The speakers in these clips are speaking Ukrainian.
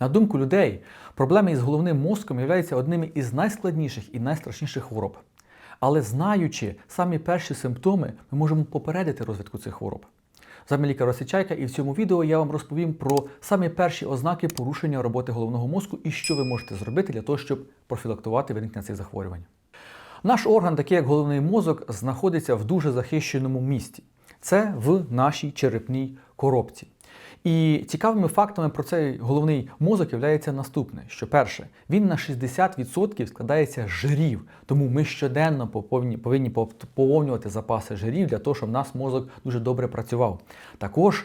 На думку людей, проблеми із головним мозком являються одними із найскладніших і найстрашніших хвороб. Але знаючи самі перші симптоми, ми можемо попередити розвитку цих хвороб. З вами лікар Росичайка, і в цьому відео я вам розповім про самі перші ознаки порушення роботи головного мозку і що ви можете зробити для того, щоб профілактувати виникнення цих захворювань. Наш орган, такий як головний мозок, знаходиться в дуже захищеному місці. Це в нашій черепній коробці. І цікавими фактами про цей головний мозок є наступне: що перше, він на 60% складається з жирів, тому ми щоденно повинні, повинні поповнювати запаси жирів для того, щоб наш мозок дуже добре працював. Також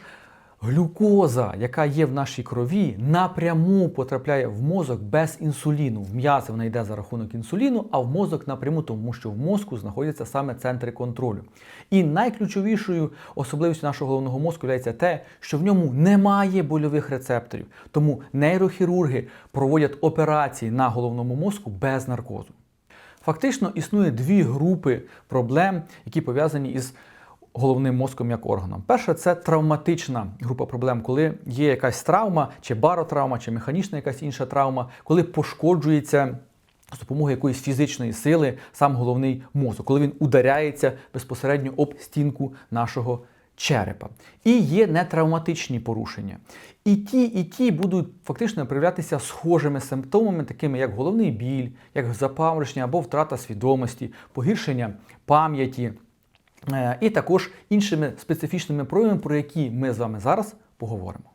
глюкоза, яка є в нашій крові, напряму потрапляє в мозок без інсуліну. В м'язи вона йде за рахунок інсуліну, а в мозок напряму, тому що в мозку знаходяться саме центри контролю. І найключовішою особливістю нашого головного мозку є те, що в ньому немає больових рецепторів. Тому нейрохірурги проводять операції на головному мозку без наркозу. Фактично існує дві групи проблем, які пов'язані із головним мозком як органом. Перше це травматична група проблем, коли є якась травма, чи баротравма, чи механічна якась інша травма, коли пошкоджується. З допомогою якоїсь фізичної сили сам головний мозок, коли він ударяється безпосередньо об стінку нашого черепа. І є нетравматичні порушення. І ті, і ті будуть фактично проявлятися схожими симптомами, такими як головний біль, як запаморочення або втрата свідомості, погіршення пам'яті. Е, і також іншими специфічними проявами, про які ми з вами зараз поговоримо.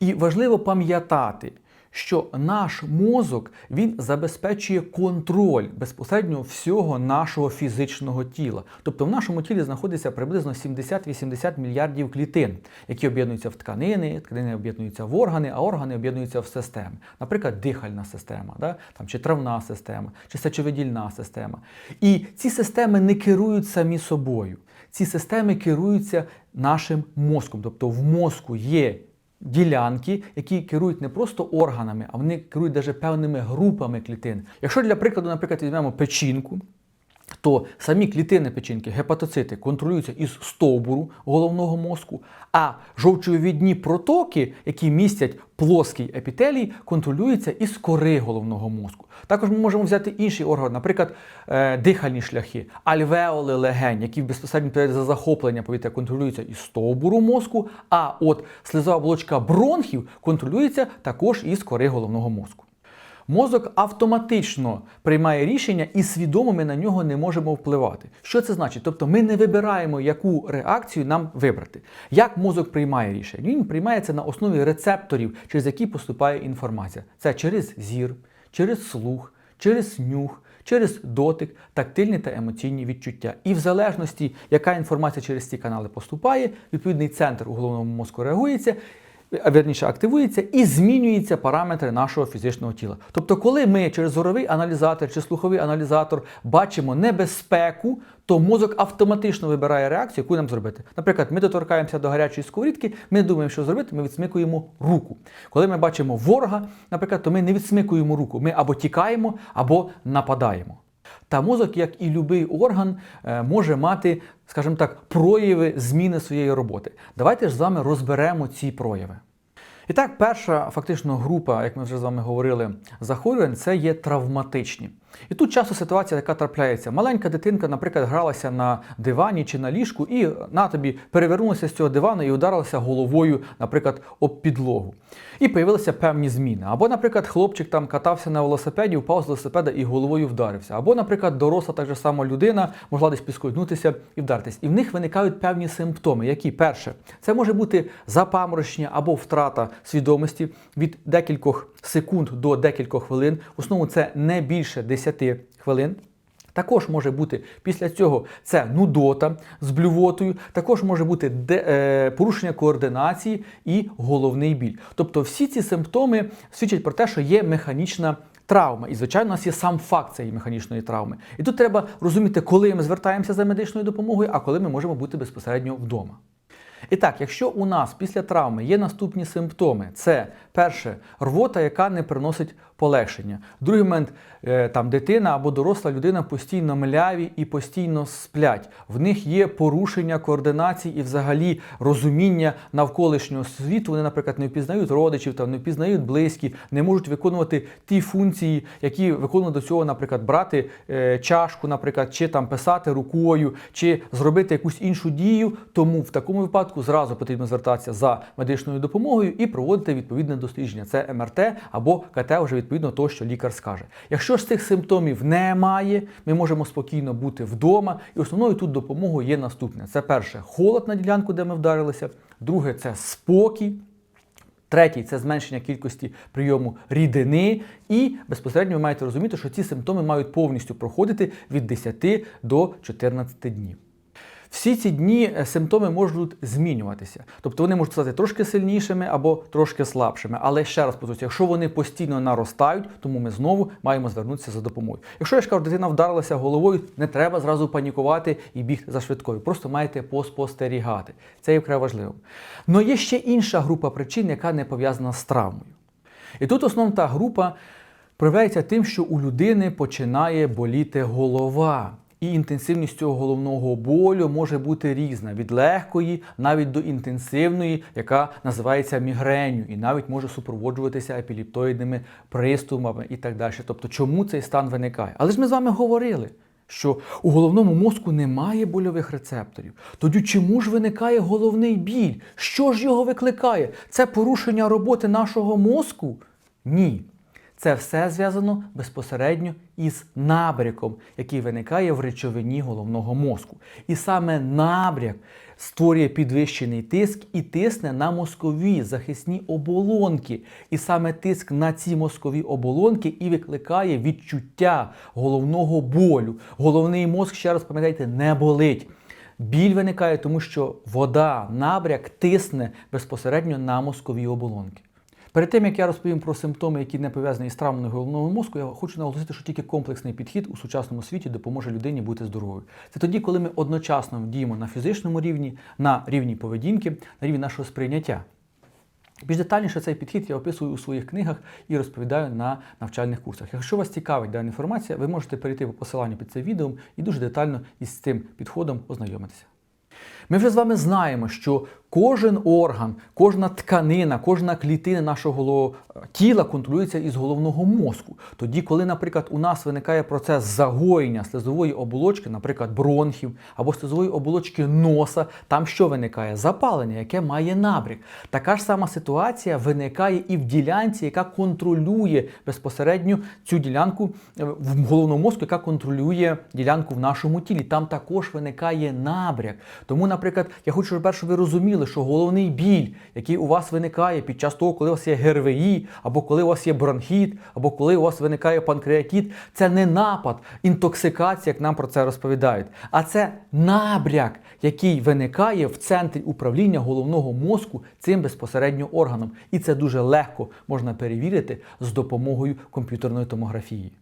І важливо пам'ятати, що наш мозок він забезпечує контроль безпосередньо всього нашого фізичного тіла. Тобто в нашому тілі знаходиться приблизно 70-80 мільярдів клітин, які об'єднуються в тканини, тканини об'єднуються в органи, а органи об'єднуються в системи. Наприклад, дихальна система, да? Там, чи травна система, чи сечовидільна система. І ці системи не керують самі собою. Ці системи керуються нашим мозком. Тобто в мозку є ділянки, які керують не просто органами, а вони керують навіть певними групами клітин. Якщо для прикладу, наприклад, візьмемо печінку, то самі клітини печінки, гепатоцити контролюються із стовбуру головного мозку, а жовчовідні протоки, які містять плоский епітелій, контролюються із кори головного мозку. Також ми можемо взяти інший орган, наприклад, е, дихальні шляхи, альвеоли легень, які безпосередньо за захоплення повітря контролюються із стовбуру мозку, а от слизова оболочка бронхів контролюється також із кори головного мозку. Мозок автоматично приймає рішення і свідомо ми на нього не можемо впливати. Що це значить? Тобто ми не вибираємо, яку реакцію нам вибрати. Як мозок приймає рішення? Він приймається на основі рецепторів, через які поступає інформація. Це через зір, через слух, через нюх. Через дотик, тактильні та емоційні відчуття. І в залежності, яка інформація через ці канали поступає, відповідний центр у головному мозку реагується верніше активується і змінюються параметри нашого фізичного тіла. Тобто, коли ми через зоровий аналізатор чи слуховий аналізатор бачимо небезпеку, то мозок автоматично вибирає реакцію, яку нам зробити. Наприклад, ми доторкаємося до гарячої сковорідки, ми не думаємо, що зробити, ми відсмикуємо руку. Коли ми бачимо ворога, наприклад, то ми не відсмикуємо руку, ми або тікаємо, або нападаємо. Та мозок, як і будь-який орган, е, може мати, скажімо так, прояви зміни своєї роботи. Давайте ж з вами розберемо ці прояви. І так, перша фактично група, як ми вже з вами говорили, захворювань це є травматичні. І тут часто ситуація, яка трапляється. Маленька дитинка, наприклад, гралася на дивані чи на ліжку, і на тобі перевернулася з цього дивану і ударилася головою, наприклад, об підлогу. І появилися певні зміни. Або, наприклад, хлопчик там катався на велосипеді, впав з велосипеда і головою вдарився. Або, наприклад, доросла так же само людина могла десь підскользнутися і вдаритись. І в них виникають певні симптоми, які перше, це може бути запаморочення або втрата свідомості від декількох секунд до декількох хвилин. В основному це не більше 10 хвилин. Також може бути після цього це нудота з блювотою, також може бути де, е, порушення координації і головний біль. Тобто всі ці симптоми свідчать про те, що є механічна травма. І, звичайно, у нас є сам факт цієї механічної травми. І тут треба розуміти, коли ми звертаємося за медичною допомогою, а коли ми можемо бути безпосередньо вдома. І так, якщо у нас після травми є наступні симптоми, це перше рвота, яка не приносить полегшення. Другий момент е, там дитина або доросла людина постійно мляві і постійно сплять. В них є порушення координації і взагалі розуміння навколишнього світу. Вони, наприклад, не впізнають родичів, там не впізнають близькі, не можуть виконувати ті функції, які виконували до цього, наприклад, брати е, чашку, наприклад, чи там писати рукою, чи зробити якусь іншу дію. Тому в такому випадку зразу потрібно звертатися за медичною допомогою і проводити відповідне дослідження. Це МРТ або КТ вже відповідно того, що лікар скаже. Якщо ж цих симптомів немає, ми можемо спокійно бути вдома. І основною тут допомогою є наступне: це перше холод на ділянку, де ми вдарилися. Друге це спокій. Третій це зменшення кількості прийому рідини. І безпосередньо ви маєте розуміти, що ці симптоми мають повністю проходити від 10 до 14 днів. Всі ці дні е, симптоми можуть змінюватися. Тобто вони можуть стати трошки сильнішими або трошки слабшими. Але ще раз повторюся, якщо вони постійно наростають, тому ми знову маємо звернутися за допомогою. Якщо я ж кажу, дитина вдарилася головою, не треба зразу панікувати і бігти за швидкою. Просто маєте поспостерігати. Це є вкрай важливо. Але є ще інша група причин, яка не пов'язана з травмою. І тут основна група проявляється тим, що у людини починає боліти голова. І інтенсивність цього головного болю може бути різна від легкої навіть до інтенсивної, яка називається мігренью, і навіть може супроводжуватися епіліптоїдними приступами і так далі. Тобто, чому цей стан виникає? Але ж ми з вами говорили. Що у головному мозку немає больових рецепторів. Тоді чому ж виникає головний біль? Що ж його викликає? Це порушення роботи нашого мозку? Ні. Це все зв'язано безпосередньо із набряком, який виникає в речовині головного мозку. І саме набряк створює підвищений тиск і тисне на мозкові захисні оболонки. І саме тиск на ці мозкові оболонки і викликає відчуття головного болю. Головний мозк, ще раз пам'ятайте, не болить. Біль виникає, тому що вода, набряк тисне безпосередньо на мозкові оболонки. Перед тим як я розповім про симптоми, які не пов'язані з травмою головного мозку, я хочу наголосити, що тільки комплексний підхід у сучасному світі допоможе людині бути здоровою. Це тоді, коли ми одночасно діємо на фізичному рівні, на рівні поведінки, на рівні нашого сприйняття. Більш детальніше цей підхід я описую у своїх книгах і розповідаю на навчальних курсах. Якщо вас цікавить дана інформація, ви можете перейти по посиланню під цим відео і дуже детально із цим підходом ознайомитися. Ми вже з вами знаємо, що кожен орган, кожна тканина, кожна клітина нашого тіла контролюється із головного мозку. Тоді, коли, наприклад, у нас виникає процес загоєння слизової оболочки, наприклад, бронхів або слизової оболочки носа, там що виникає? Запалення, яке має набрік. Така ж сама ситуація виникає і в ділянці, яка контролює безпосередньо цю ділянку е, в головному мозку, яка контролює ділянку в нашому тілі. Там також виникає набряк. Тому, наприклад, я хочу, щоб перше ви розуміли, що головний біль, який у вас виникає під час того, коли у вас є ГРВІ, або коли у вас є бронхіт, або коли у вас виникає панкреатит, це не напад, інтоксикація, як нам про це розповідають, а це набряк, який виникає в центрі управління головного мозку цим безпосередньо органом. І це дуже легко можна перевірити з допомогою комп'ютерної томографії.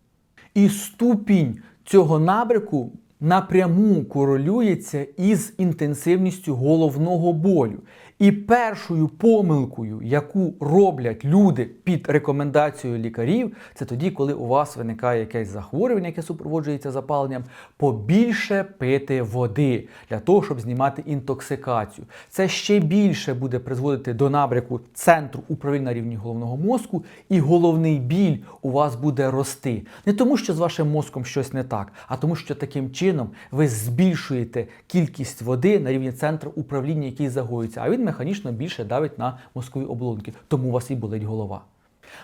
І ступінь цього набряку напряму корелюється із інтенсивністю головного болю. І першою помилкою, яку роблять люди під рекомендацією лікарів, це тоді, коли у вас виникає якесь захворювання, яке супроводжується запаленням, побільше пити води для того, щоб знімати інтоксикацію. Це ще більше буде призводити до набряку центру управління рівні головного мозку, і головний біль у вас буде рости. Не тому, що з вашим мозком щось не так, а тому, що таким чином ви збільшуєте кількість води на рівні центру управління, який загоюється. А він механічно більше давить на мозкові оболонки, тому у вас і болить голова.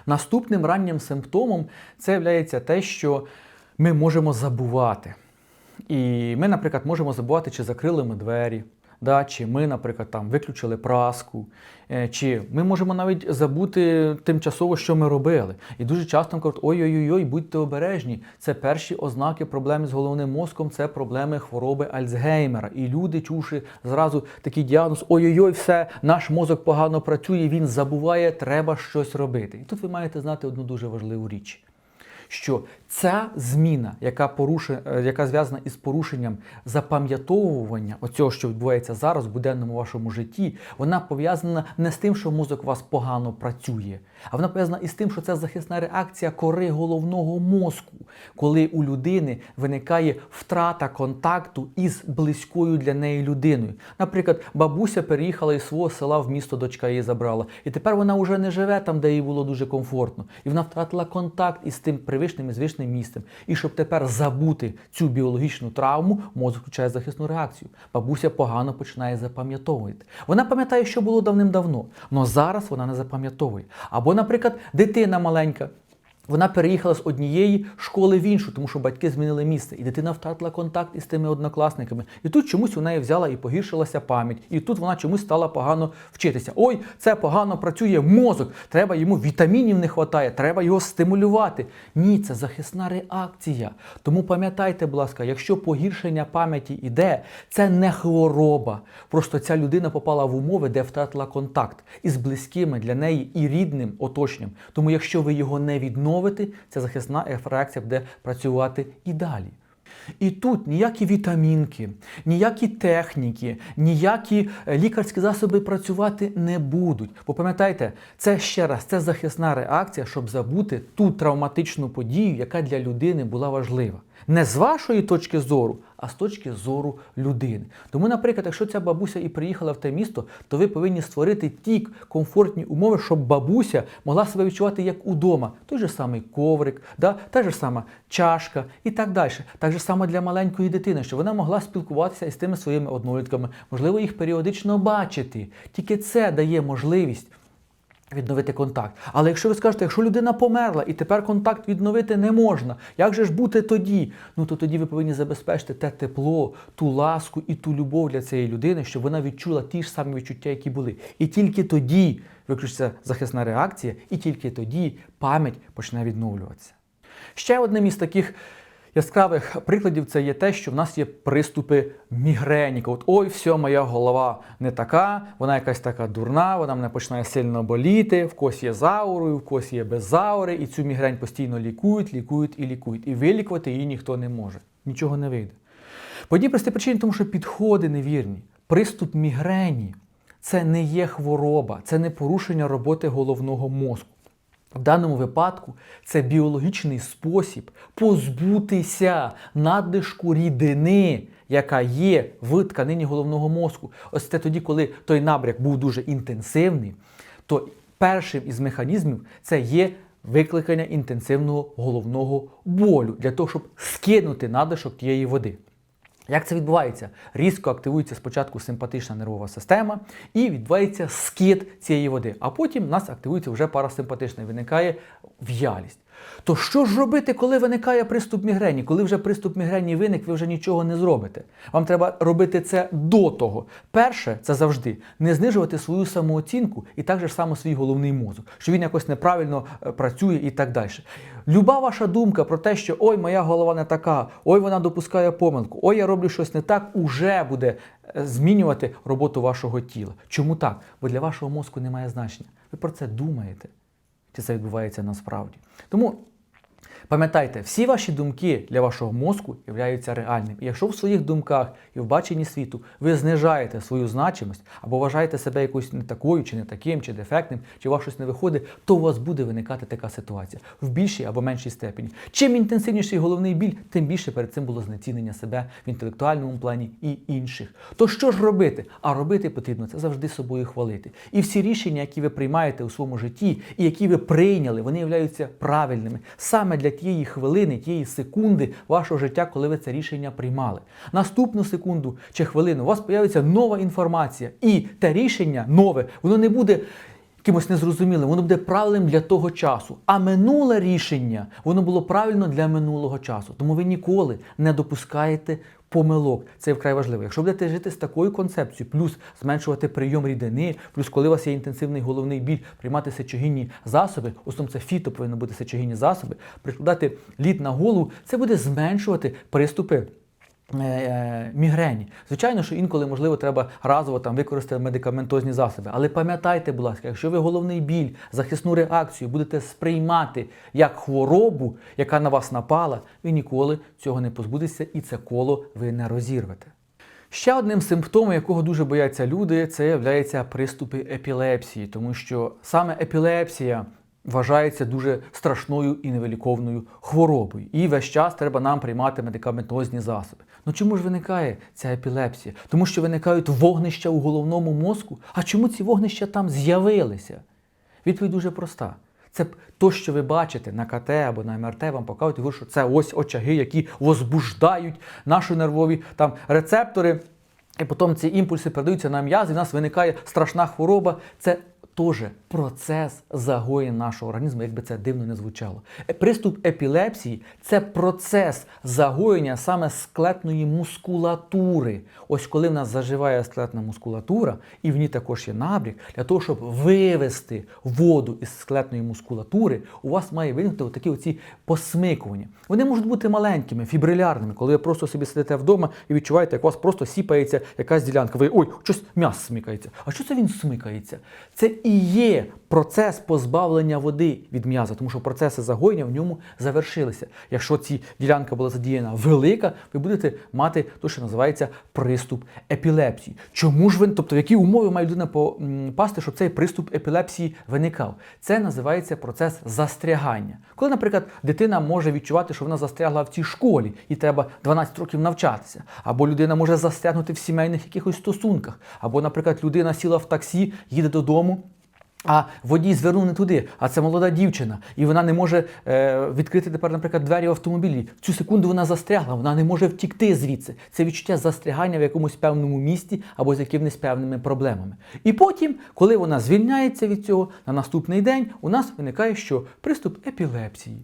Наступним раннім симптомом це є те, що ми можемо забувати. І ми, наприклад, можемо забувати, чи закрили ми двері, да, чи ми, наприклад, там виключили праску, е, чи ми можемо навіть забути тимчасово, що ми робили. І дуже часто кажуть, ой-ой-ой, будьте обережні. Це перші ознаки проблеми з головним мозком, це проблеми хвороби Альцгеймера. І люди, чувши зразу такий діагноз, ой-ой-ой, все, наш мозок погано працює, він забуває, треба щось робити. І тут ви маєте знати одну дуже важливу річ. Що ця зміна, яка порушує, е, яка зв'язана із порушенням запам'ятовування оцього, що відбувається зараз в буденному вашому житті, вона пов'язана не з тим, що мозок у вас погано працює, а вона пов'язана із тим, що це захисна реакція кори головного мозку, коли у людини виникає втрата контакту із близькою для неї людиною. Наприклад, бабуся переїхала із свого села в місто, дочка її забрала, і тепер вона вже не живе там, де їй було дуже комфортно, і вона втратила контакт із тим привичним і звичним місцем. І щоб тепер забути цю біологічну травму, мозок включає захисну реакцію. Бабуся погано починає запам'ятовувати. Вона пам'ятає, що було давним-давно, але зараз вона не запам'ятовує. Або, наприклад, дитина маленька. Вона переїхала з однієї школи в іншу, тому що батьки змінили місце, і дитина втратила контакт із тими однокласниками. І тут чомусь у неї взяла і погіршилася пам'ять. І тут вона чомусь стала погано вчитися. Ой, це погано працює мозок. Треба йому вітамінів не вистачає, треба його стимулювати. Ні, це захисна реакція. Тому пам'ятайте, будь ласка, якщо погіршення пам'яті іде, це не хвороба. Просто ця людина попала в умови, де втратила контакт із близькими для неї і рідним оточенням. Тому, якщо ви його не відновите, ця захисна реакція буде працювати і далі. І тут ніякі вітамінки, ніякі техніки, ніякі е, лікарські засоби працювати не будуть. Бо пам'ятайте, це ще раз це захисна реакція, щоб забути ту травматичну подію, яка для людини була важлива. Не з вашої точки зору, а з точки зору людини. Тому, наприклад, якщо ця бабуся і приїхала в те місто, то ви повинні створити ті комфортні умови, щоб бабуся могла себе відчувати як удома. Той же самий коврик, да? та ж сама чашка і так далі. Так же само для маленької дитини, щоб вона могла спілкуватися із тими своїми однолітками, можливо, їх періодично бачити. Тільки це дає можливість. Відновити контакт. Але якщо ви скажете, якщо людина померла і тепер контакт відновити не можна, як же ж бути тоді? Ну то тоді ви повинні забезпечити те тепло, ту ласку і ту любов для цієї людини, щоб вона відчула ті ж самі відчуття, які були. І тільки тоді виключиться захисна реакція, і тільки тоді пам'ять почне відновлюватися. Ще одним із таких яскравих прикладів це є те, що в нас є приступи мігрені. От ой, все, моя голова не така, вона якась така дурна, вона мене починає сильно боліти, в когось є з аурою, в когось є без аури, і цю мігрень постійно лікують, лікують і лікують. І вилікувати її ніхто не може. Нічого не вийде. По одній простій причині, тому що підходи невірні. Приступ мігрені це не є хвороба, це не порушення роботи головного мозку. В даному випадку це біологічний спосіб позбутися надлишку рідини, яка є в тканині головного мозку. Ось це тоді, коли той набряк був дуже інтенсивний, то першим із механізмів це є викликання інтенсивного головного болю для того, щоб скинути надлишок тієї води. Як це відбувається? Різко активується спочатку симпатична нервова система і відбувається скид цієї води, а потім в нас активується вже парасимпатична і виникає в'ялість. То що ж робити, коли виникає приступ мігрені? Коли вже приступ мігрені виник, ви вже нічого не зробите. Вам треба робити це до того. Перше, це завжди не знижувати свою самооцінку і так же само свій головний мозок, що він якось неправильно е, працює і так далі. Люба ваша думка про те, що ой, моя голова не така, ой, вона допускає помилку, ой, я роблю щось не так, уже буде е, змінювати роботу вашого тіла. Чому так? Бо для вашого мозку немає значення. Ви про це думаєте чи це відбувається насправді. Тому пам'ятайте, всі ваші думки для вашого мозку являються реальними. І якщо в своїх думках і в баченні світу ви знижаєте свою значимость або вважаєте себе якоюсь не такою, чи не таким, чи дефектним, чи у вас щось не виходить, то у вас буде виникати така ситуація в більшій або меншій степені. Чим інтенсивніший головний біль, тим більше перед цим було знецінення себе в інтелектуальному плані і інших. То що ж робити? А робити потрібно це завжди собою хвалити. І всі рішення, які ви приймаєте у своєму житті, і які ви прийняли, вони являються правильними саме для тієї хвилини, тієї секунди вашого життя, коли ви це рішення приймали. Наступну секунду чи хвилину у вас з'явиться нова інформація, і те рішення нове, воно не буде. Якимось незрозумілим, воно буде правильним для того часу. А минуле рішення, воно було правильно для минулого часу. Тому ви ніколи не допускаєте помилок. Це вкрай важливо. Якщо будете жити з такою концепцією, плюс зменшувати прийом рідини, плюс коли у вас є інтенсивний головний біль, приймати сечогінні засоби, в основному це фіто повинно бути сечогінні засоби, прикладати лід на голову, це буде зменшувати приступи мігрені. Звичайно, що інколи, можливо, треба разово там використати медикаментозні засоби. Але пам'ятайте, будь ласка, якщо ви головний біль, захисну реакцію будете сприймати як хворобу, яка на вас напала, ви ніколи цього не позбудетеся і це коло ви не розірвете. Ще одним симптомом, якого дуже бояться люди, це є приступи епілепсії, тому що саме епілепсія вважається дуже страшною і невиліковною хворобою. І весь час треба нам приймати медикаментозні засоби. Ну чому ж виникає ця епілепсія? Тому що виникають вогнища у головному мозку. А чому ці вогнища там з'явилися? Відповідь дуже проста. Це то, що ви бачите на КТ або на МРТ, вам покажуть, що це ось очаги, які возбуждають наші нервові там рецептори. І потім ці імпульси передаються на м'язи, і в нас виникає страшна хвороба. Це теж процес загоєння нашого організму, якби це дивно не звучало. Е, Приступ епілепсії це процес загоєння саме склетної мускулатури. Ось коли в нас заживає склетна мускулатура, і в ній також є набрік, для того, щоб вивести воду із склетної мускулатури, у вас має виникнути такі оці посмикування. Вони можуть бути маленькими, фібрилярними, коли ви просто собі сидите вдома і відчуваєте, як у вас просто сіпається якась ділянка. Ви ой, щось м'ясо смикається. А що це він смикається? Це і є процес позбавлення води від м'яза, тому що процеси загоєння в ньому завершилися. Якщо ці ділянка була задіяна велика, ви будете мати те, що називається приступ епілепсії. Чому ж ви, тобто, в які умови має людина попасти, щоб цей приступ епілепсії виникав? Це називається процес застрягання. Коли, наприклад, дитина може відчувати, що вона застрягла в цій школі і треба 12 років навчатися, або людина може застрягнути в сімейних якихось стосунках, або, наприклад, людина сіла в таксі, їде додому. А водій звернув не туди, а це молода дівчина, і вона не може е, відкрити тепер, наприклад, двері в автомобілі. В цю секунду вона застрягла, вона не може втікти звідси. Це відчуття застрягання в якомусь певному місті або з якимись певними проблемами. І потім, коли вона звільняється від цього, на наступний день у нас виникає що приступ епілепсії.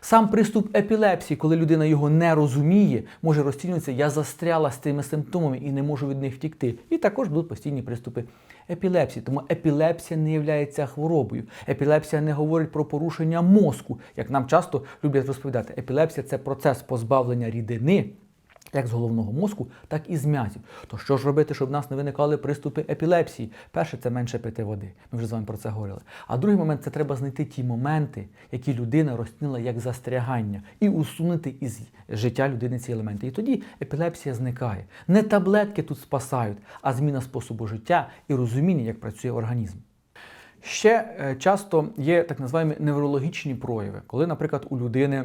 Сам приступ епілепсії, коли людина його не розуміє, може розцінюватися, я застряла з цими симптомами і не можу від них втікти. І також будуть постійні приступи епілепсії. Тому епілепсія не є хворобою. Епілепсія не говорить про порушення мозку, як нам часто люблять розповідати. Епілепсія це процес позбавлення рідини як з головного мозку, так і з м'язів. То що ж робити, щоб в нас не виникали приступи епілепсії? Перше, це менше пити води. Ми вже з вами про це говорили. А другий момент це треба знайти ті моменти, які людина розцінила як застрягання, і усунути із життя людини ці елементи. І тоді епілепсія зникає. Не таблетки тут спасають, а зміна способу життя і розуміння, як працює організм. Ще е, часто є так називаємо неврологічні прояви, коли, наприклад, у людини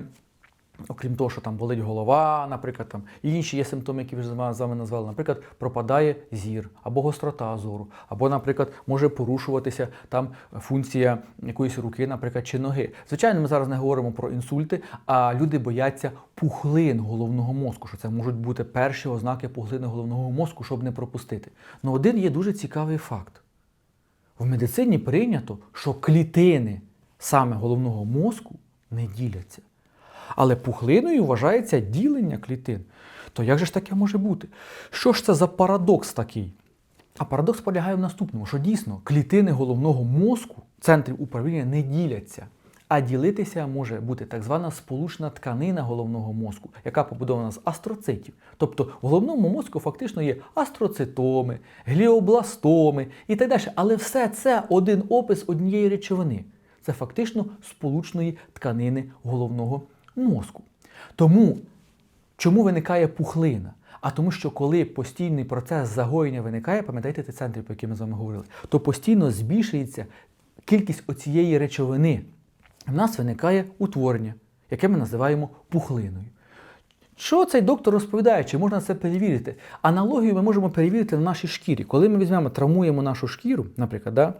Окрім того, що там болить голова, наприклад, там інші є симптоми, які ви з вами назвали. Наприклад, пропадає зір або гострота зору, або, наприклад, може порушуватися там функція якоїсь руки, наприклад, чи ноги. Звичайно, ми зараз не говоримо про інсульти, а люди бояться пухлин головного мозку, що це можуть бути перші ознаки пухлини головного мозку, щоб не пропустити. Ну один є дуже цікавий факт. В медицині прийнято, що клітини саме головного мозку не діляться. Але пухлиною вважається ділення клітин. То як же ж таке може бути? Що ж це за парадокс такий? А парадокс полягає в наступному, що дійсно клітини головного мозку, центрів управління, не діляться. А ділитися може бути так звана сполучна тканина головного мозку, яка побудована з астроцитів. Тобто в головному мозку фактично є астроцитоми, гліобластоми і так далі. Але все це один опис однієї речовини. Це фактично сполучної тканини головного мозку мозку. Тому, чому виникає пухлина? А тому, що коли постійний процес загоєння виникає, пам'ятаєте ті центри, про які ми з вами говорили, то постійно збільшується кількість оцієї речовини. В нас виникає утворення, яке ми називаємо пухлиною. Що цей доктор розповідає, чи можна це перевірити? Аналогію ми можемо перевірити в нашій шкірі. Коли ми візьмемо, травмуємо нашу шкіру, наприклад, да,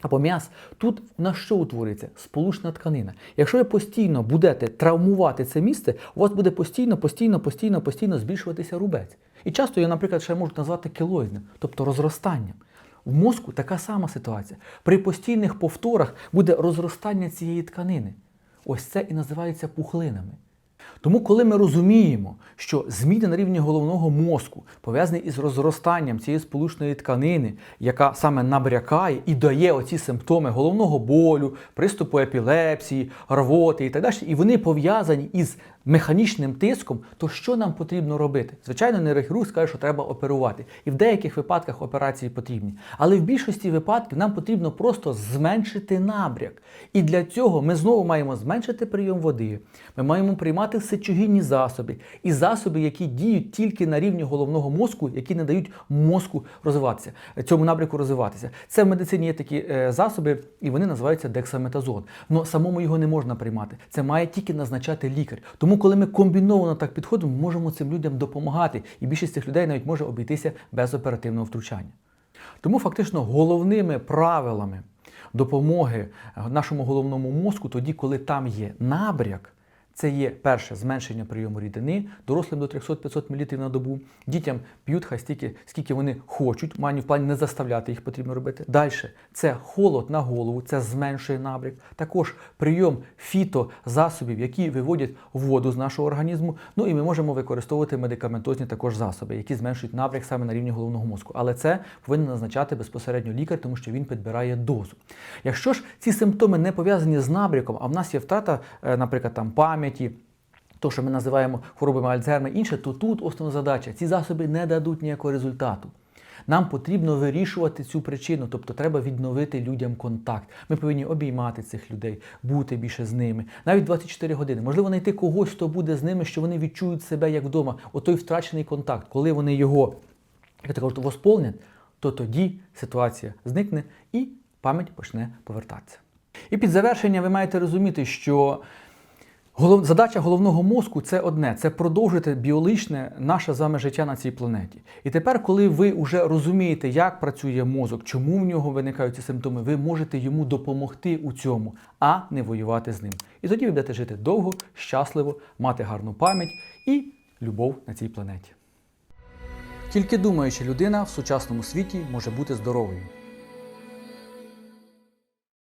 або м'яс, тут на що утворюється? Сполучна тканина. Якщо ви постійно будете травмувати це місце, у вас буде постійно, постійно, постійно, постійно збільшуватися рубець. І часто його, наприклад, ще можуть назвати кілоїдним, тобто розростанням. В мозку така сама ситуація. При постійних повторах буде розростання цієї тканини. Ось це і називається пухлинами. Тому, коли ми розуміємо, що зміни на рівні головного мозку пов'язані із розростанням цієї сполучної тканини, яка саме набрякає і дає оці симптоми головного болю, приступу епілепсії, рвоти і так далі, і вони пов'язані із механічним тиском, то що нам потрібно робити? Звичайно, нейрохірург скаже, що треба оперувати. І в деяких випадках операції потрібні. Але в більшості випадків нам потрібно просто зменшити набряк. І для цього ми знову маємо зменшити прийом води, ми маємо приймати сечогінні засоби і засоби, які діють тільки на рівні головного мозку, які не дають мозку розвиватися, цьому набряку розвиватися. Це в медицині є такі е, засоби, і вони називаються дексаметазон. Но самому його не можна приймати. Це має тільки назначати лікар. Тому, коли ми комбіновано так підходимо, ми можемо цим людям допомагати. І більшість цих людей навіть може обійтися без оперативного втручання. Тому фактично головними правилами допомоги нашому головному мозку, тоді, коли там є набряк, це є перше зменшення прийому рідини, дорослим до 300-500 мл на добу. Дітям п'ють хай стільки, скільки вони хочуть, мані в плані не заставляти їх потрібно робити. Далі це холод на голову, це зменшує набряк. Також прийом фітозасобів, які виводять воду з нашого організму. Ну і ми можемо використовувати медикаментозні також засоби, які зменшують набряк саме на рівні головного мозку. Але це повинен назначати безпосередньо лікар, тому що він підбирає дозу. Якщо ж ці симптоми не пов'язані з набряком, а в нас є втрата, е, наприклад, там пам'яті. То, що ми називаємо хворобами Альцгеймера інше, то тут основна задача. Ці засоби не дадуть ніякого результату. Нам потрібно вирішувати цю причину, тобто треба відновити людям контакт. Ми повинні обіймати цих людей, бути більше з ними. Навіть 24 години. Можливо, знайти когось, хто буде з ними, що вони відчують себе як вдома. Отой втрачений контакт. Коли вони його, як то кажуть, восполнять, то тоді ситуація зникне і пам'ять почне повертатися. І під завершення ви маєте розуміти, що Голов... Задача головного мозку це одне це продовжити біологічне наше з вами життя на цій планеті. І тепер, коли ви вже розумієте, як працює мозок, чому в нього виникають ці симптоми, ви можете йому допомогти у цьому, а не воювати з ним. І тоді ви будете жити довго, щасливо, мати гарну пам'ять і любов на цій планеті. Тільки думаючи людина в сучасному світі може бути здоровою.